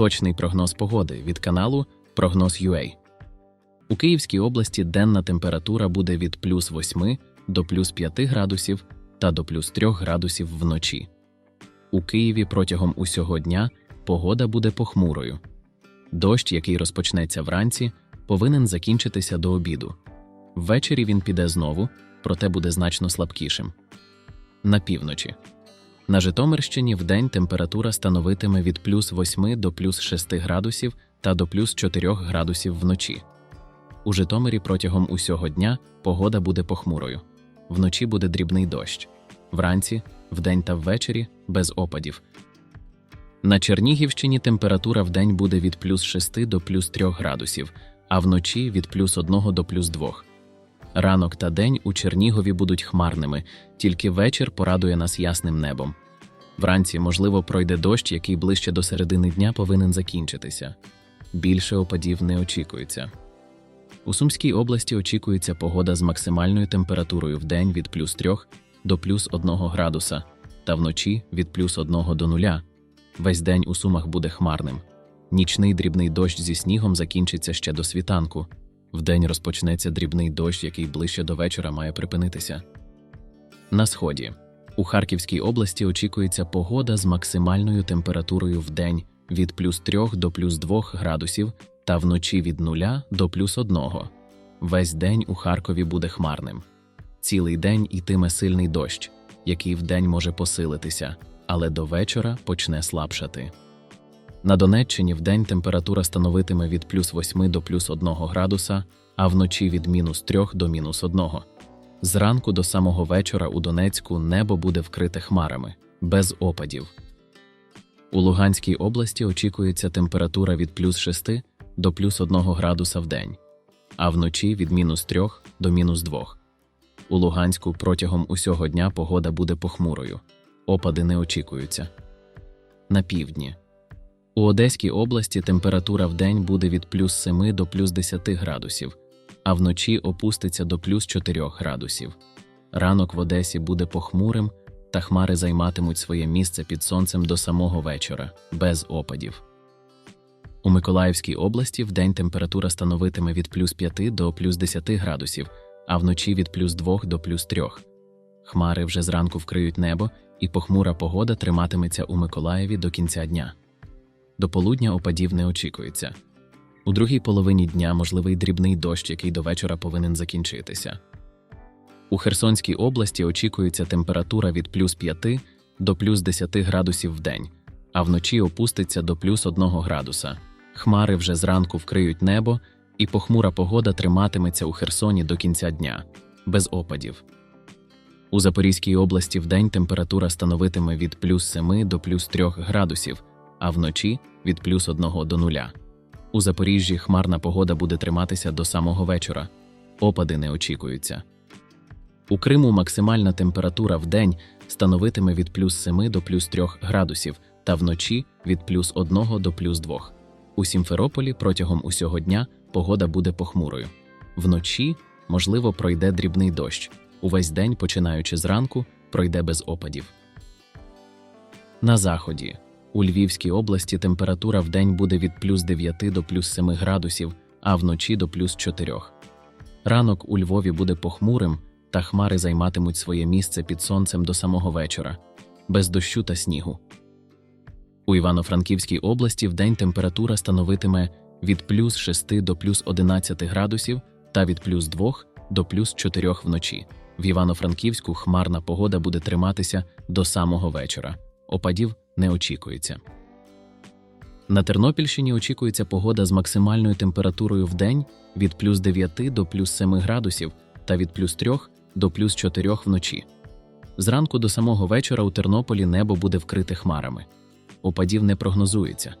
Точний прогноз погоди від каналу Прогноз.UA. У Київській області денна температура буде від плюс 8 до плюс 5 градусів та до плюс 3 градусів вночі. У Києві протягом усього дня погода буде похмурою. Дощ, який розпочнеться вранці, повинен закінчитися до обіду. Ввечері він піде знову, проте буде значно слабкішим. На півночі. На Житомирщині вдень температура становитиме від плюс 8 до плюс 6 градусів та до плюс 4 градусів вночі. У Житомирі протягом усього дня погода буде похмурою. Вночі буде дрібний дощ. Вранці, вдень та ввечері без опадів. На Чернігівщині температура вдень буде від плюс 6 до плюс 3 градусів, а вночі від плюс 1 до плюс 2. Ранок та день у Чернігові будуть хмарними, тільки вечір порадує нас ясним небом. Вранці, можливо, пройде дощ, який ближче до середини дня повинен закінчитися. Більше опадів не очікується. У Сумській області очікується погода з максимальною температурою в день від плюс 3 до плюс 1 градуса та вночі від плюс 1 до 0. Весь день у Сумах буде хмарним. Нічний дрібний дощ зі снігом закінчиться ще до світанку. Вдень розпочнеться дрібний дощ, який ближче до вечора має припинитися. На сході. У Харківській області очікується погода з максимальною температурою в день від плюс 3 до плюс 2 градусів та вночі від 0 до плюс 1. Весь день у Харкові буде хмарним. Цілий день ітиме сильний дощ, який вдень може посилитися, але до вечора почне слабшати. На Донеччині вдень температура становитиме від плюс 8 до плюс 1 градуса, а вночі від мінус 3 до мінус 1. Зранку до самого вечора у Донецьку небо буде вкрите хмарами, без опадів. У Луганській області очікується температура від плюс 6 до плюс 1 градуса в день, а вночі від мінус 3 до мінус 2. У Луганську протягом усього дня погода буде похмурою. Опади не очікуються. На півдні. У Одеській області температура в день буде від плюс 7 до плюс 10 градусів, а вночі опуститься до плюс 4 градусів. Ранок в Одесі буде похмурим, та хмари займатимуть своє місце під сонцем до самого вечора, без опадів. У Миколаївській області вдень температура становитиме від плюс 5 до плюс 10 градусів, а вночі від плюс 2 до плюс 3. Хмари вже зранку вкриють небо, і похмура погода триматиметься у Миколаєві до кінця дня. До полудня опадів не очікується. У другій половині дня можливий дрібний дощ, який до вечора повинен закінчитися. У Херсонській області очікується температура від плюс 5 до плюс 10 градусів в день, а вночі опуститься до плюс 1 градуса. Хмари вже зранку вкриють небо, і похмура погода триматиметься у Херсоні до кінця дня, без опадів. У Запорізькій області вдень температура становитиме від плюс 7 до плюс 3 градусів, а вночі від плюс 1 до 0. У Запоріжжі хмарна погода буде триматися до самого вечора. Опади не очікуються. У Криму максимальна температура в день становитиме від плюс 7 до плюс 3 градусів та вночі від плюс 1 до плюс 2. У Сімферополі протягом усього дня погода буде похмурою. Вночі, можливо, пройде дрібний дощ. Увесь день, починаючи зранку, пройде без опадів. На заході. У Львівській області температура в день буде від плюс 9 до плюс 7 градусів, а вночі до плюс 4. Ранок у Львові буде похмурим, та хмари займатимуть своє місце під сонцем до самого вечора, без дощу та снігу. У Івано-Франківській області вдень температура становитиме від плюс 6 до плюс 11 градусів та від плюс 2 до плюс 4 вночі. В Івано-Франківську хмарна погода буде триматися до самого вечора. Опадів не очікується. На Тернопільщині очікується погода з максимальною температурою в день від плюс 9 до плюс 7 градусів та від плюс 3 до плюс 4 вночі. Зранку до самого вечора у Тернополі небо буде вкрите хмарами. Опадів не прогнозується.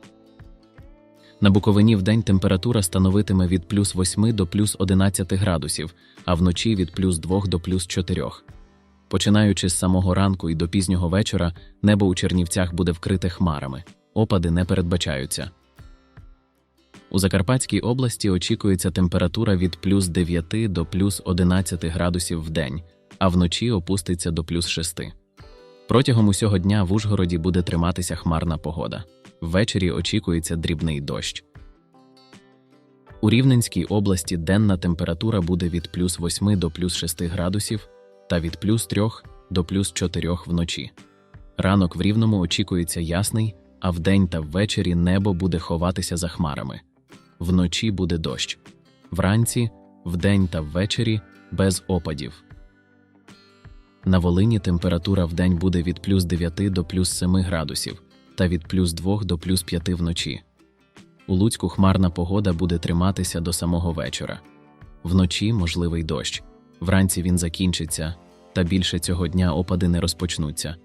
На Буковині вдень температура становитиме від плюс 8 до плюс 11 градусів, а вночі від плюс 2 до плюс 4. Починаючи з самого ранку і до пізнього вечора, небо у Чернівцях буде вкрите хмарами. Опади не передбачаються. У Закарпатській області очікується температура від плюс 9 до плюс 11 градусів в день, а вночі опуститься до плюс 6. Протягом усього дня в Ужгороді буде триматися хмарна погода. Ввечері очікується дрібний дощ. У Рівненській області денна температура буде від плюс 8 до плюс 6 градусів та від плюс 3 до плюс 4 вночі. Ранок в Рівному очікується ясний, а вдень та ввечері небо буде ховатися за хмарами. Вночі буде дощ. Вранці, вдень та ввечері без опадів. На Волині температура вдень буде від плюс 9 до плюс 7 градусів та від плюс 2 до плюс 5 вночі. У Луцьку хмарна погода буде триматися до самого вечора. Вночі можливий дощ. Вранці він закінчиться, та більше цього дня опади не розпочнуться.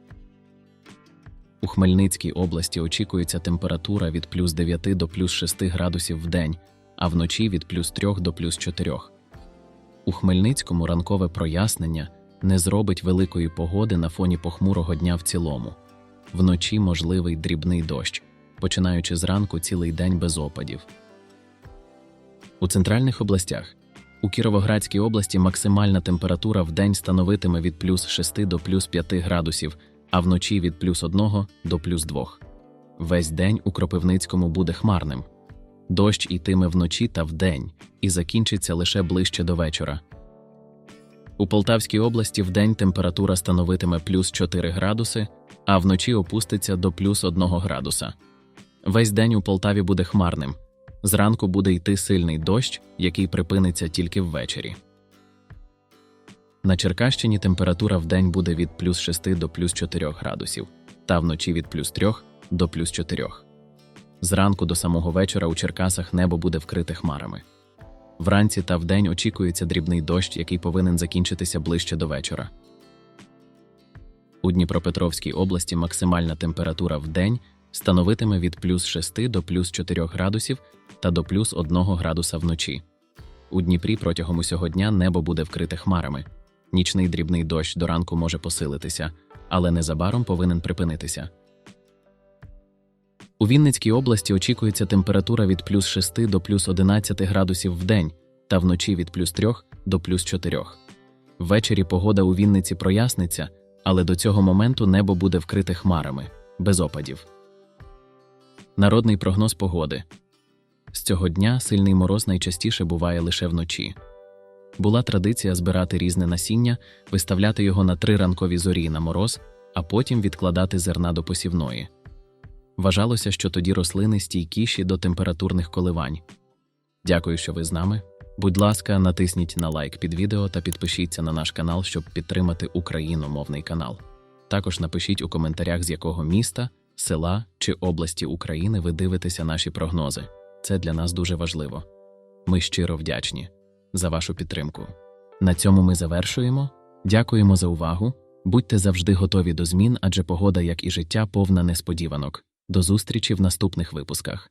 У Хмельницькій області очікується температура від плюс 9 до плюс 6 градусів в день, а вночі від плюс 3 до плюс 4. У Хмельницькому ранкове прояснення не зробить великої погоди на фоні похмурого дня в цілому. Вночі можливий дрібний дощ, починаючи зранку цілий день без опадів. У центральних областях у Кіровоградській області максимальна температура в день становитиме від плюс 6 до плюс 5 градусів, а вночі від плюс 1 до плюс 2. Весь день у Кропивницькому буде хмарним. Дощ йтиме вночі та вдень і закінчиться лише ближче до вечора. У Полтавській області вдень температура становитиме плюс 4 градуси, а вночі опуститься до плюс 1 градуса. Весь день у Полтаві буде хмарним. Зранку буде йти сильний дощ, який припиниться тільки ввечері. На Черкащині температура вдень буде від плюс 6 до плюс 4 градусів, та вночі від плюс 3 до плюс 4. Зранку до самого вечора у Черкасах небо буде вкрите хмарами. Вранці та вдень очікується дрібний дощ, який повинен закінчитися ближче до вечора. У Дніпропетровській області максимальна температура в день становитиме від плюс 6 до плюс 4 градусів та до плюс 1 градуса вночі. У Дніпрі протягом усього дня небо буде вкрите хмарами. Нічний дрібний дощ до ранку може посилитися, але незабаром повинен припинитися. У Вінницькій області очікується температура від плюс 6 до плюс 11 градусів в день та вночі від плюс 3 до плюс 4. Ввечері погода у Вінниці проясниться, але до цього моменту небо буде вкрите хмарами, без опадів. Народний прогноз погоди. З цього дня сильний мороз найчастіше буває лише вночі. Була традиція збирати різне насіння, виставляти його на три ранкові зорі на мороз, а потім відкладати зерна до посівної. Вважалося, що тоді рослини стійкіші до температурних коливань. Дякую, що ви з нами. Будь ласка, натисніть на лайк під відео та підпишіться на наш канал, щоб підтримати україномовний канал. Також напишіть у коментарях, з якого міста, села чи області України ви дивитеся наші прогнози. Це для нас дуже важливо. Ми щиро вдячні за вашу підтримку. На цьому ми завершуємо. Дякуємо за увагу. Будьте завжди готові до змін, адже погода, як і життя, повна несподіванок. До зустрічі в наступних випусках.